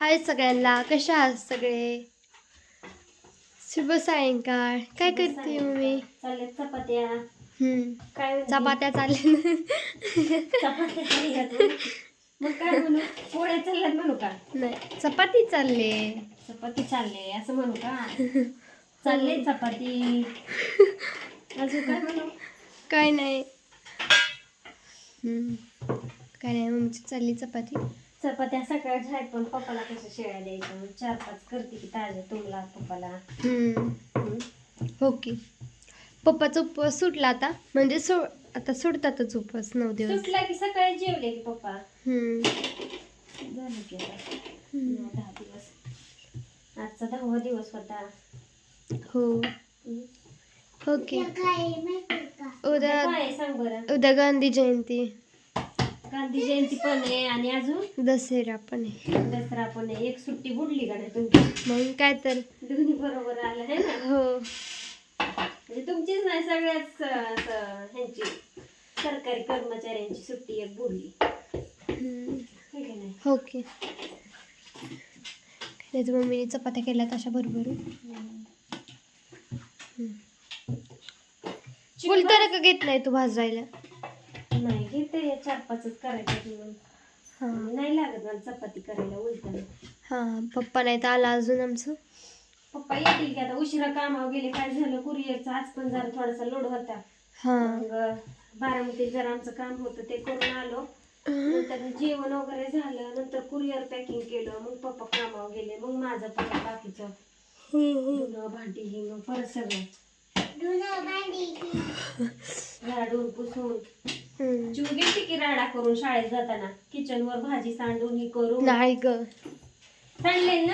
हाय सगळ्यांना कशा आहात सगळे? शुभ सायंकाळ. काय करते मम्मी? चालले चपात्या. काय? चपात्या होय. मग काय म्हणू? पोळ्या चालल्यात म्हणू का? नाही चपाती चालले. चपाती चालले असं म्हणू का? चालले चपाती. अजून काय म्हणू? काय नाही. हम्म. काय नाही मम्मीची चालली चपाती. चपात्या सकाळच्या आहेत पण पप्पाला कसं शेळ्या द्यायच्या मग चार पाच करते की ताज्या तुमला पप्पाला. हम्म. हो की. पप्पाचा उपवास सुटला आता. म्हणजे सो आता सुटतातच उपवास नऊ दिवस. सुटला की सकाळी जेवले की पप्पा? हम्म. झालं की आता. हम्म. नऊ दहा दिवस. आजचा दहावा दिवस होता. हो. हम्म. हो की. उद्या काय आहे सांग बरं. उद्या गांधी जयंती. गांधी जयंती पण आहे आणि अजून दसरा पण आहे. दसरा पण आहे. एक सुट्टी बुडली का नाही तुमची? मग काय तर. दोन्ही बरोबर आलं आहे ना? हो. म्हणजे तुमचीच नाही सगळ्याच अं, ह्यांची सरकारी कर्मचाऱ्यांची सुट्टी एक बुडली. हम्म. है का नाही? हो की. त्याच्या मम्मीने चपात्या केल्या तशा बरोबर फुलताना का घेत नाही तू भाजायला. नाही घेते या चार पाचच करायचं म्हणून. हां. नाही लागत मला चपाती करायला उलटाने हां पप्पा नाही तर आला अजून आमचं. पप्पा येतील की आता उशिरा कामावर गेले काय झालं कुरिअरचा आज पण जरा थोडासा लोड होता. हां. मग बारामतीत जरा आमचं काम होतं ते करून आलो. नंतर जेवण वगैरे झालं नंतर कुरिअर पॅकिंग केलं मग पप्पा कामावर गेले मग माझं परत बाकीचं. धुणं भांडी हे मग परत सगळं. झाडून पुसून चिव गेली की राडा करून शाळेत जाताना किचन वर भाजी सांडून ही करून. नाही ग. सांडले ना?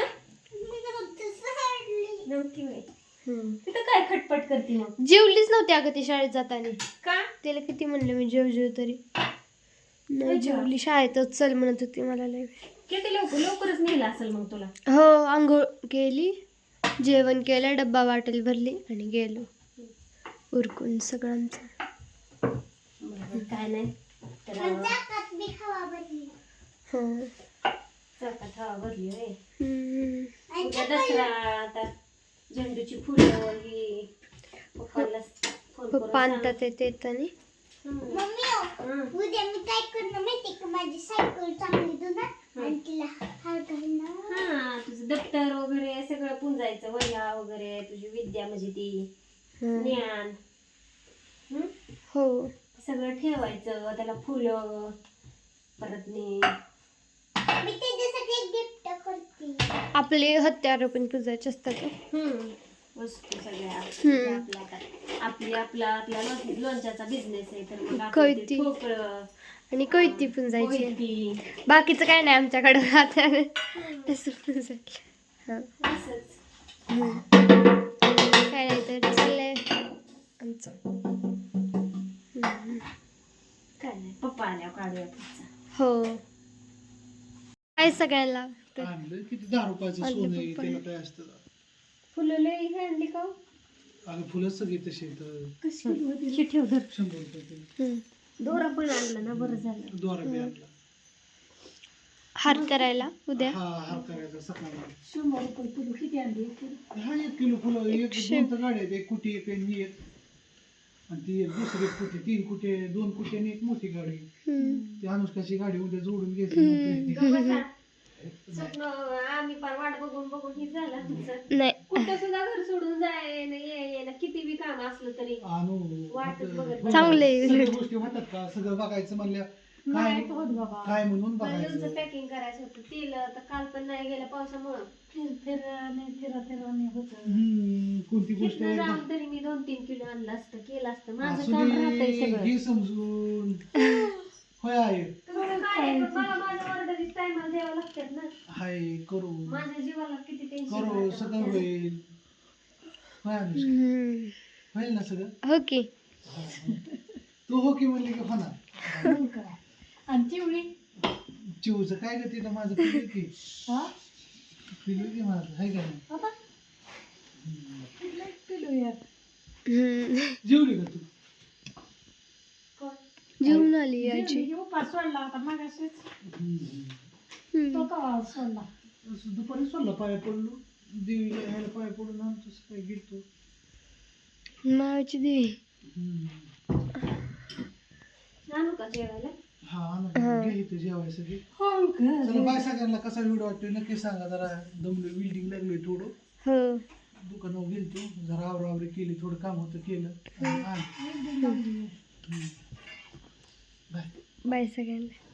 नव्हती होय. हम्म. तिथं काय खटपट करते मग? जेवलीच नव्हती अगं ती शाळेत जाताना. का? तिला किती म्हणलं मी जेव जेव तरी. नाही. जेवली शाळेतच चल म्हणत होती मला लय किती लवकर लवकरच नेलं असेल मग तुला? हो आंघोळ केली जेवण केलं डब्बा वाटेल भरली आणि गेलो. उरकून सगळं आमचं. बरोबर काय नाही. तर हो. हवा भरली होय. दसरा आता झेंडूची फुलं ही पप्पा. आणतात ते येतानी. हम्म. हम्म. उद्या मी काय करणार माहिती का? माझी सायकल चांगली धुणार आणि तिला हार घालणार हा तुझं दप्तर वगैरे सगळं पुंजायचं वह्या वगैरे तुझी विद्या म्हणजे ती हं. ज्ञान हम्म? हो सगळं ठेवायचं त्याला फुलं परत नी आपले हत्यार पण पुजायचे असतात. वस्तू सगळ्या. आपल्या आपली आपला आपला लो- लोणच्याचा बिझनेस आहे तर मग आपण कोयती. ते ठोकळं आणि कोयती पुंजायची कोयती बाकीचं काय नाही आमच्याकडं तसं हां असंच हम्म. काय नाही तर चाललंय आमचं. काय नाही पप्पा आल्यावर काढूया पुढचा. हो. काय सगळ्यांना आणलं किती? दहा रुपयाचं आणलं सोनं आहे पप्पाने. त्याला काय असतं? फुलं लई हे आणली का हो? अगं फुलं सगळी तशी आहेत. कशी होती ठेव धर शंभर. हम्म. दोरा पण आणलं ना बरं झालं. दोरा बी आणला. हार करायला उद्या? हा हार करायचा सकाळी. शंभर रुपये किलो किती आणली? हा एक किलो फुलं एक एकशे. दोन तर गाड्या आहेत एक कुटी एक आणि ही एक. आणि ती एक दुसरी कुटी तीन कुटे दोन कुटी आणि एक मोठी गाडी. ती अनुष्काची गाडी उद्या जोडून घ्यायची स्वप्न आम्ही पार वाट बघून बघून हे झालं आमचं. नाही. कुठं सुद्धा घर सोडून जाय ना ये ये ना. किती बी काम असलं तरी आणू वाटच बघत बघ, चांगलं आहे सगळ्या उलट. गोष्टी होतात का? सगळं बघायचं म्हणल्या काय काय म्हणून बघायचं? पॅकिंग करायचं होतं. तेल तर काल पण नाही गेलं पावसामुळं. फिर फिर नाही फिरा फिरा नाही होत. हम्म, कोणती गोष्ट तिथनं आहे? जाऊन तरी मी दोन तीन किलो आणलं असतं केलं असतं. माझं असू काम दे, राहतंय सगळं. घे समजून. होय आहे. तुम्हाला काय आहे, पण मला माझ्या ऑर्डरीच टायमाला द्यावं लागतात ना. हाय करू. माझ्या जीवाला किती करू टेन्शन सगळं होईल. होय अनुष्का. होईल ना सगळं? हो की. तू हो की म्हणली की होणार. आणि चिवळी? चिवचं काय ग तिथं माझं पिलं की? पिलं की माझं हाय का नाही? हम्म. जेवली का तू? जेवून आली आजी उपास सोडला होता मागाशीच. हम्म. हम्म. तो कवा सोडला? असं दुपारी चालला पाया पडलो. देवीला ह्याला पाया पडून आमचं काय गेलतो. मावाची देवी. आणू का जेवायला? हा हा. आणा घे इथं जेवायसाठी हो चला बाय सगळ्यांना. कसा व्हिडिओ वाटतोय? नक्की सांगा जरा. दमलो बिल्डिंग लागलोय थोडं. हो. दुकानावर गेलतो. जरा आवरावरी केली थोडं काम होतं केलं. आणि आलो. हम्म. बाय. बाय सगळ्यांना.